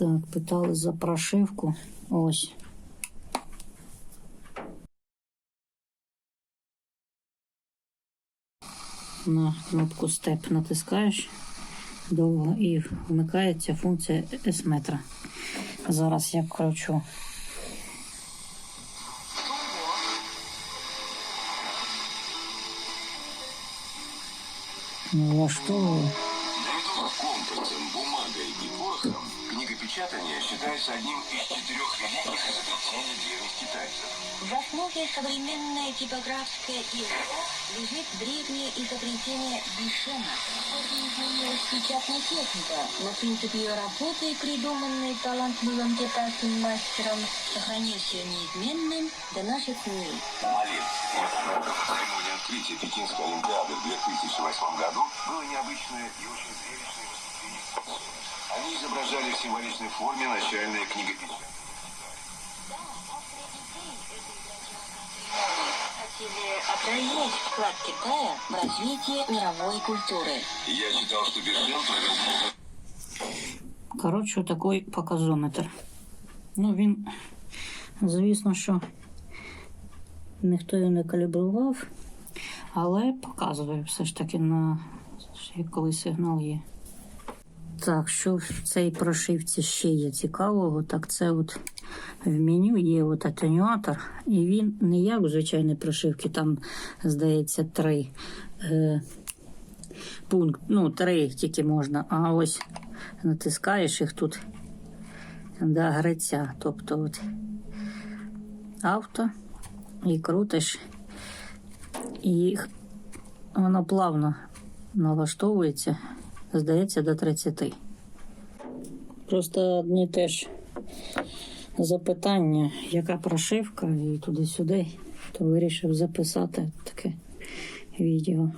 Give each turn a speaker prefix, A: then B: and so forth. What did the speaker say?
A: Так, питали за прошивку. Ось. На кнопку Step натискаєш довго і вмикається функція S-метра. Зараз я кручу. Влаштовую.
B: Книгопечатание считается одним из четырех великих изобретений древних китайцев.
C: В основе современной типографской языка лежит древнее изобретение Бишена. Изменилась печатная техника, но принцип ее работы, придуманный талантливым китайским мастером, сохранился неизменным до наших дней.
B: Малин. Церемония открытия Пекинской Олимпиады в 2008 году было необычное и очень изображали в символичной форме начальное книгопечатание.
C: Хотели отразить вклад Китая в развитие мировой культуры.
B: Я читал, что Бишен провел
A: Коротше, такий показометр. Ну, він, звісно, що ніхто його не калібрував, але показує все ж таки на коли сигнал є. Так, що в цій прошивці ще є цікавого, так це от в меню є от атенюатор, і він не як у звичайній прошивці, там, здається, три е, пункт, ну, три тільки можна, а ось натискаєш їх тут до гриця. Тобто от авто і крутиш, і воно плавно налаштовується, здається, до 30. Просто одні теж запитання, яка прошивка і туди-сюди, то вирішив записати таке відео.